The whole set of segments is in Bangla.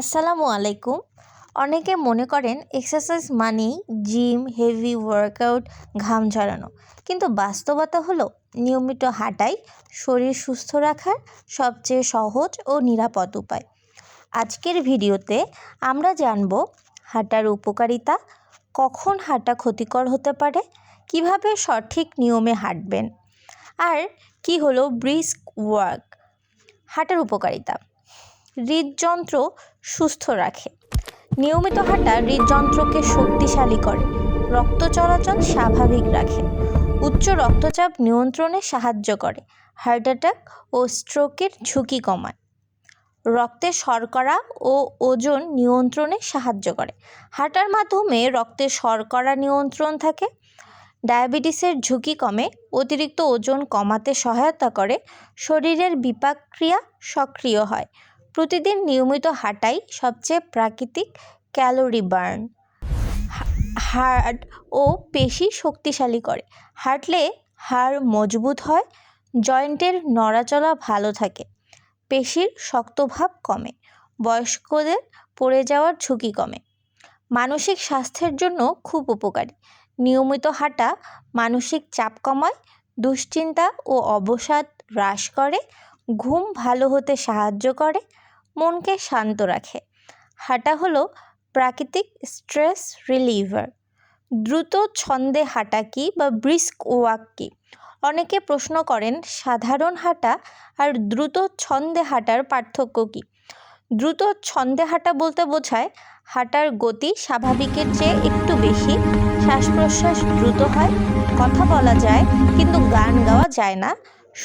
আসসালামু আলাইকুম। অনেকে মনে করেন এক্সারসাইজ মানেই জিম, হেভি ওয়ার্কআউট, ঘাম ঝরানো। কিন্তু বাস্তবতা হলো নিয়মিত হাঁটাই শরীর সুস্থ রাখার সবচেয়ে সহজ ও নিরাপদ উপায়। আজকের ভিডিওতে আমরা জানব হাঁটার উপকারিতা, কখন হাঁটা ক্ষতিকর হতে পারে, কীভাবে সঠিক নিয়মে হাঁটবেন, আর কি হলো ব্রিস্ক ওয়ার্ক, হাঁটার উপকারিতা। হৃদযন্ত্র সুস্থ রাখে। নিয়মিত হাঁটা হৃদযন্ত্রকে শক্তিশালী করে। রক্ত চলাচল স্বাভাবিক রাখে। উচ্চ রক্তচাপ নিয়ন্ত্রণে সাহায্য করে। হার্ট অ্যাটাক ও স্ট্রোকের ঝুঁকি কমায়। রক্তে শর্করা ও ওজন নিয়ন্ত্রণে সাহায্য করে। হাঁটার মাধ্যমে রক্তে শর্করা নিয়ন্ত্রণ থাকে। ডায়াবেটিসের ঝুঁকি কমে। অতিরিক্ত ওজন কমাতে সহায়তা করে। শরীরের বিপাক ক্রিয়া সক্রিয় হয়। প্রতিদিন নিয়মিত হাঁটাই সবচেয়ে প্রাকৃতিক ক্যালোরি বার্ন। হার্ট ও পেশি শক্তিশালী করে। হাঁটলে হাড় মজবুত হয়, জয়েন্টের নড়াচলা ভালো থাকে, পেশির শক্তভাব কমে, বয়স্কদের পড়ে যাওয়ার ঝুঁকি কমে। মানসিক স্বাস্থ্যের জন্য খুব উপকারী। নিয়মিত হাঁটা মানসিক চাপ কমায়, দুশ্চিন্তা ও অবসাদ হ্রাস করে, ঘুম ভালো হতে সাহায্য করে মনকে শান্ত রাখে। হাঁটা হলো প্রাকৃতিক স্ট্রেস রিলিভার। দ্রুত ছন্দে হাঁটা কি বা ব্রিস্ক ওয়াক কি? অনেকে প্রশ্ন করেন, সাধারণ হাঁটা আর দ্রুত ছন্দে হাঁটার পার্থক্য কী? দ্রুত ছন্দে হাঁটা বলতে বোঝায়, হাঁটার গতি স্বাভাবিকের চেয়ে একটু বেশি শ্বাস প্রশ্বাস দ্রুত হয়, কথা বলা যায় কিন্তু গান গাওয়া যায় না,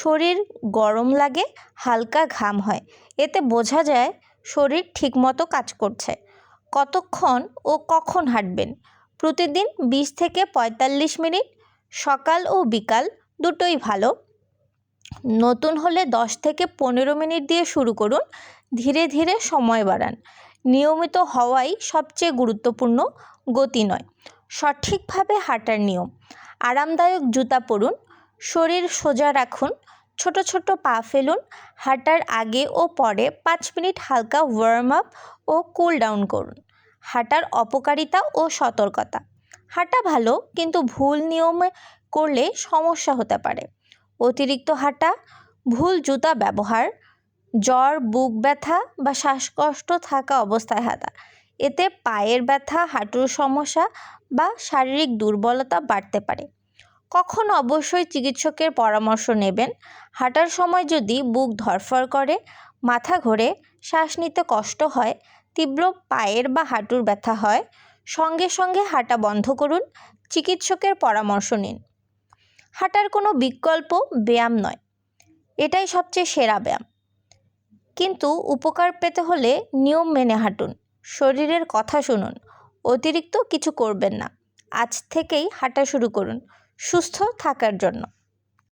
শরীর গরম লাগে, হালকা ঘাম হয় এতে বোঝা যায় শরীর ঠিকমতো কাজ করছে। কতক্ষণ ও কখন হাঁটবেন? প্রতিদিন বিশ থেকে পঁয়তাল্লিশ মিনিট, সকাল ও বিকাল দুটোই ভালো। নতুন হলে দশ থেকে পনেরো মিনিট দিয়ে শুরু করুন, ধীরে ধীরে সময় বাড়ান। নিয়মিত হওয়াই সবচেয়ে গুরুত্বপূর্ণ গতি নয়। সঠিকভাবে হাঁটার নিয়ম। আরামদায়ক জুতা পরুন, শরীর সোজা রাখুন ছোট ছোট পা ফেলুন, হাঁটার আগে ও পরে পাঁচ মিনিট হালকা ওয়ার্ম আপ ও কুল ডাউন করুন। হাঁটার অপকারিতা ও সতর্কতা। হাঁটা ভালো, কিন্তু ভুল নিয়মে করলে সমস্যা হতে পারে। অতিরিক্ত হাঁটা, ভুল জুতা ব্যবহার, জ্বর, বুক ব্যথা বা শ্বাসকষ্ট থাকা অবস্থায় হাঁটা। এতে পায়ের ব্যথা, হাঁটুর সমস্যা বা শারীরিক দুর্বলতা বাড়তে পারে। কখন অবশ্যই চিকিৎসকের পরামর্শ নেবেন? হাঁটার সময় যদি বুক ধরফর করে, মাথা ঘোরে, শ্বাস নিতে কষ্ট হয়, তীব্র পায়ের বা হাঁটুর ব্যথা হয়, সঙ্গে সঙ্গে হাঁটা বন্ধ করুন, চিকিৎসকের পরামর্শ নিন। হাঁটার কোনো বিকল্প ব্যায়াম নয়। এটাই সবচেয়ে সেরা ব্যায়াম। কিন্তু উপকার পেতে হলে নিয়ম মেনে হাঁটুন, শরীরের কথা শুনুন, অতিরিক্ত কিছু করবেন না। আজ থেকেই হাঁটা শুরু করুন। সুস্থ থাকার জন্য।